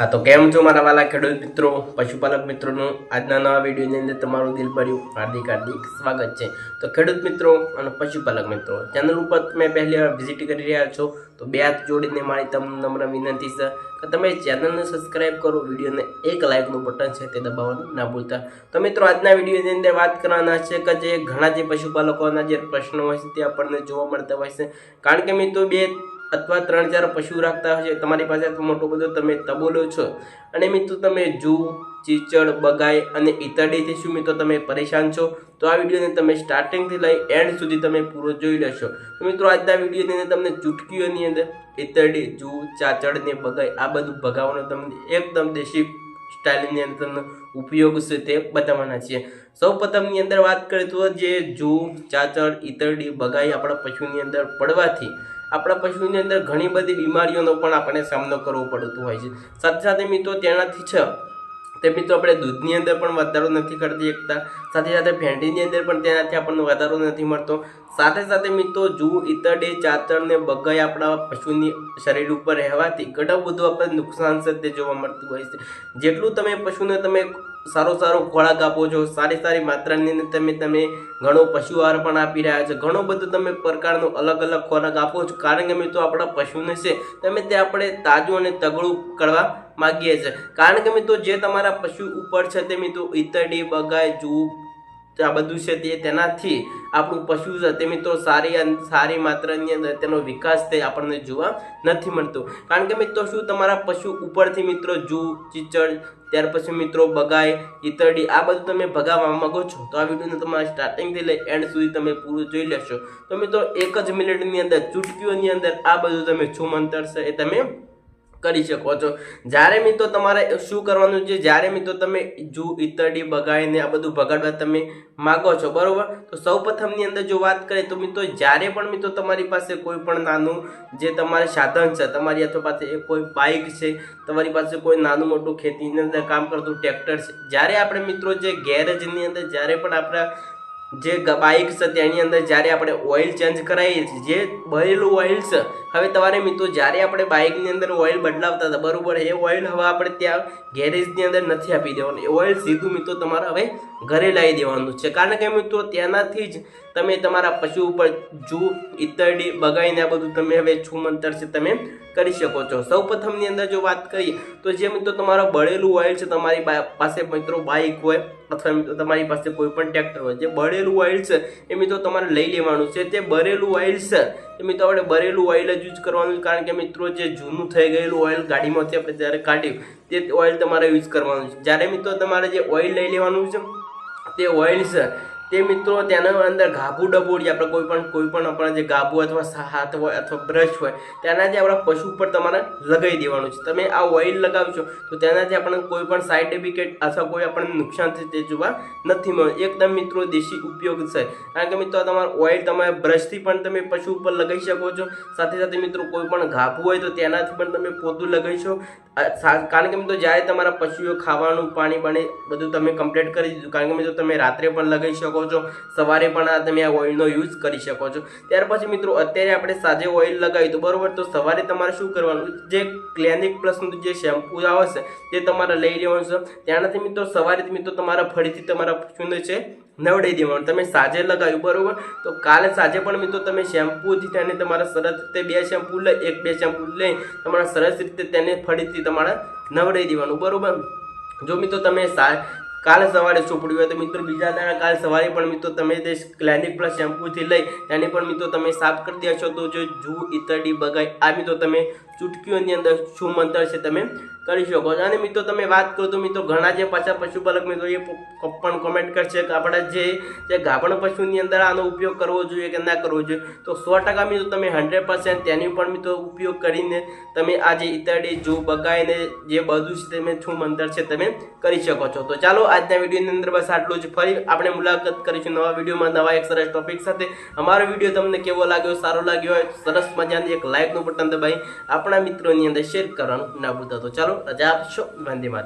હા, તો કેમ છો મારા વાલા ખેડૂત મિત્રો, પશુપાલક મિત્રોનું? આજના નવા વિડીયોની અંદર તમારું દિલ ભર્યું હાર્દિક હાર્દિક સ્વાગત છે. તો ખેડૂત મિત્રો અને પશુપાલક મિત્રો, ચેનલ ઉપર તમે પહેલી વાર વિઝિટ કરી રહ્યા છો, તો બે હાથ જોડીને મારી તમને નમ્ર વિનંતી છે કે તમે ચેનલને સબસ્ક્રાઇબ કરો, વિડીયોને એક લાઇકનું બટન છે તે દબાવવાનું ના ભૂલતા. તો મિત્રો, આજના વિડીયોની અંદર વાત કરવાના છે કે જે ઘણા જે પશુપાલકોના જે પ્રશ્નો હોય છે તે આપણને જોવા મળતા હોય છે. કારણ કે મિત્રો, બે અથવા ત્રણ, ચાર પશુ રાખતા છે, તમારી પાસે મોટો બધો તમે તબોલો છો. અને મિત્રો, તમે જૂ ચીચડ, બગાઈ અને ઈતરડીથી શું મિત્રો તમે પરેશાન છો? તો આ વિડીયોને તમે સ્ટાર્ટિંગથી લઈ એન્ડ સુધી તમે પૂરો જોઈ લેશો. તો મિત્રો, આજના વિડીયોની અંદર તમને ચૂટકીઓની અંદર ઈતરડી જૂ ચાચડ ને બગાઈ, આ બધું ભગાવવાનો તમને એકદમ દેશી સ્ટાઇલની અંદર તમને ઉપયોગ છે તે બતાવવાના છીએ. સૌ પ્રથમની અંદર વાત કરીએ તો જે જૂ ચાચડ ઈતરડી બગાઈ આપણા પશુની અંદર પડવાથી આપણા પશુની અંદર ઘણી બધી બીમારીઓનો પણ આપણે સામનો કરવો પડતો હોય છે. સાથે સાથે મિત્રો તેનાથી છે, તે મિત્રો આપણે દૂધની અંદર પણ વધારો નથી કરતી એકતા. સાથે સાથે ફેંટીની અંદર પણ તેનાથી આપણને વધારો નથી મળતો. સાથે સાથે મિત્રો જૂ ઈતરડી ચાતર ને બગાઈ આપણા પશુની શરીર ઉપર રહેવાથી ઘણું બધું આપણને નુકસાન છે તે જોવા મળતું હોય છે. જેટલું તમે પશુને તમે સારો સારો ખોરાક આપો છો, સારી સારી માત્રાની તમે તમે ઘણો પશુ આહાર પણ આપી રહ્યા છો. ઘણો બધો તમે પ્રકારનો અલગ અલગ ખોરાક આપો છો. કારણ કે મિત્રો આપણા પશુને છે, તમે તે આપણે તાજું અને તગડું કરવા માગીએ છીએ. કારણ કે મિત્રો, જે તમારા પશુ ઉપર છે તે મિત્રો ઈતરડી બગાય જૂ આ બધું છે તે તેનાથી આપણું પશુ છે તે મિત્રો સારી સારી માત્રાની અંદર તેનો વિકાસ તે આપણને જોવા નથી મળતો. કારણ કે મિત્રો શું તમારા પશુ ઉપરથી મિત્રો જૂ, ચીચડ, ત્યાર પછી મિત્રો બગાય ઈતરડી આ બધું તમે ભગાવવા માગો છો, તો આ વિડીયોને તમારે સ્ટાર્ટિંગથી લઈ એન્ડ સુધી તમે પૂરું જોઈ લેશો. તો મિત્રો એક જ મિનિટની અંદર, ચૂટકીઓની અંદર આ બધું તમે છું મંતર છે એ તમે કરી શકો છો. જ્યારે મિત્રો તમારે શું કરવાનું છે, જ્યારે મિત્રો તમે જૂ ઈતરડી બગાડીને આ બધું બગાડવા તમે માગો છો, બરાબર? તો સૌ પ્રથમની અંદર જો વાત કરીએ તો મિત્રો જ્યારે પણ મિત્રો તમારી પાસે કોઈ પણ નાનું જે તમારે સાધન છે, તમારી અથવા પાસે કોઈ બાઇક છે, તમારી પાસે કોઈ નાનું મોટું ખેતીની અંદર કામ કરતું ટ્રેક્ટર છે, જ્યારે આપણે મિત્રો જે ગેરેજની અંદર જ્યારે પણ આપણા જે બાઇક છે તેની અંદર જ્યારે આપણે ઓઇલ ચેન્જ કરાવીએ છીએ, જે બળેલું ઓઇલ છે, હવે તમારે મિત્રો જ્યારે આપણે બાઇકની અંદર ઓઇલ બદલાવતા હતા, બરાબર, એ ઓઇલ હવે આપણે ત્યાં ગેરેજની અંદર નથી આપી દેવાનું. એ ઓઇલ સીધું મિત્રો તમારે હવે ઘરે લાવી દેવાનું છે. કારણ કે મિત્રો તેનાથી જ તમે તમારા પશુ ઉપર જૂ ઇતરડી બગાડીને આ બધું તમે હવે છૂમંતર છે તમે કરી શકો છો. સૌ પ્રથમની અંદર જો વાત કરીએ, તો જે મિત્રો તમારો બળેલું ઓઇલ છે, તમારી પાસે મિત્રો બાઇક હોય, અથવા મિત્રો તમારી પાસે કોઈ પણ ટ્રેક્ટર હોય, જે બળેલું ઓઇલ છે. એ મિત્રો તમારે લઈ લેવાનું છે. તે બરેલું ઓઇલ છે. એ મિત્રો આપણે બરેલું ઓઇલ જ યુઝ કરવાનું છે. કારણ કે મિત્રો જે જૂનું થઈ ગયેલું ઓઇલ ગાડીમાંથી આપણે જ્યારે કાઢ્યું, તે ઓઇલ તમારે યુઝ કરવાનું છે. જ્યારે મિત્રો તમારે જે ઓઇલ લઈ લેવાનું છે, તે ઓઇલ છે. તે મિત્રો તેના અંદર ગાભું ડબોડી આપણે કોઈ પણ કોઈ પણ આપણા જે ગાભું અથવા હાથ હોય અથવા બ્રશ હોય, તેનાથી આપણા પશુ ઉપર તમારે લગાવી દેવાનું છે. તમે આ ઓઇલ લગાવશો તો તેનાથી આપણને કોઈ પણ સાઇડ ઇફેક્ટ અથવા કોઈ આપણને નુકસાન થશે તે જોવા નથી મળે. એકદમ મિત્રો દેશી ઉપયોગ છે. કારણ કે મિત્રો તમારું ઓઇલ તમે બ્રશથી પણ તમે પશુ ઉપર લગાવી શકો છો. સાથે સાથે મિત્રો કોઈ પણ ગાભું હોય તો તેનાથી પણ તમે પોતું લગાવી શકો. કારણ કે મિત્રો જ્યારે તમારા પશુઓ ખાવાનું, પાણી પાણી બધું તમે કમ્પ્લીટ કરી દીધું. કારણ કે મિત્રો તમે રાત્રે પણ લગાવી શકો. છો. સવારે પણ આ તમે આ ઓઇલનો યુઝ કરી શકો છો. ત્યાર પછી મિત્રો, અત્યારે આપણે સાંજે ઓઇલ લગાવ્યું તો બરાબર, તો સવારે તમારે શું કરવાનું? જે ક્લેનિક પ્લસનું જે શેમ્પૂ આવશે, તે તમારે લઈ લેવાનું છે. ત્યાંથી મિત્રો સવારે મિત્રો, તમારા ફરીથી તમારા પશુને છે? નવડાવી દેવાનું. તમે સાંજે લગાવ્યું, બરાબર? તો કાલે સાંજે પણ મિત્રો, તમે શેમ્પૂથી તેને તમારા સરસ રીતે બે શેમ્પૂ લઈ, એક બે શેમ્પૂ લઈ, તમારા સરસ રીતે તેને ફરીથી તમારે નવડાવી દેવાનું, બરાબર? જો મિત્રો, તમે સા કાલે સવારે સુપડ્યું હોય તો મિત્રો બીજા દાણા કાલ સવારે પણ મિત્રો તમે તે ક્લેનિક પ્લસ શેમ્પૂથી લઈ, તેને પણ મિત્રો તમે સાફ કરી દેશો તો જો જૂ ઈતરડી બગાઈ. આ મિત્રો તમે ચૂટકીઓની અંદર શું મંતર છે તમે કરી શકો અને મિત્રો તમે વાત કરો તો મિત્રો ઘણા જે પાછા પશુપાલક મિત્રો એ પણ કોમેન્ટ કરશે કે આપણા જે જે ગાભણ પશુની અંદર આનો ઉપયોગ કરવો જોઈએ કે ના કરવો જોઈએ. તો સો ટકા મિત્રો તમે હંડ્રેડ પર્સન્ટ તેની પણ મિત્રો ઉપયોગ કરીને તમે આ જે ઈતરડી જૂ બગાઈને જે બધું છે તમે શું મંતર છે તમે કરી શકો છો. તો ચાલો આજના વિડીયોની અંદર બસ આટલું જ. ફરી આપણે મુલાકાત કરીશું નવા વિડીયોમાં નવા એક સરસ ટોપિક સાથે. અમારો વીડિયો તમને કેવો લાગ્યો, સારો લાગ્યો હોય, સરસ મજાની એક લાઇકનું બટન દબાવી આપણા મિત્રોની અંદર શેર કરવાનું ના ભૂલતા. તો ચાલો, રજા આપશો. વંદે માતરમ.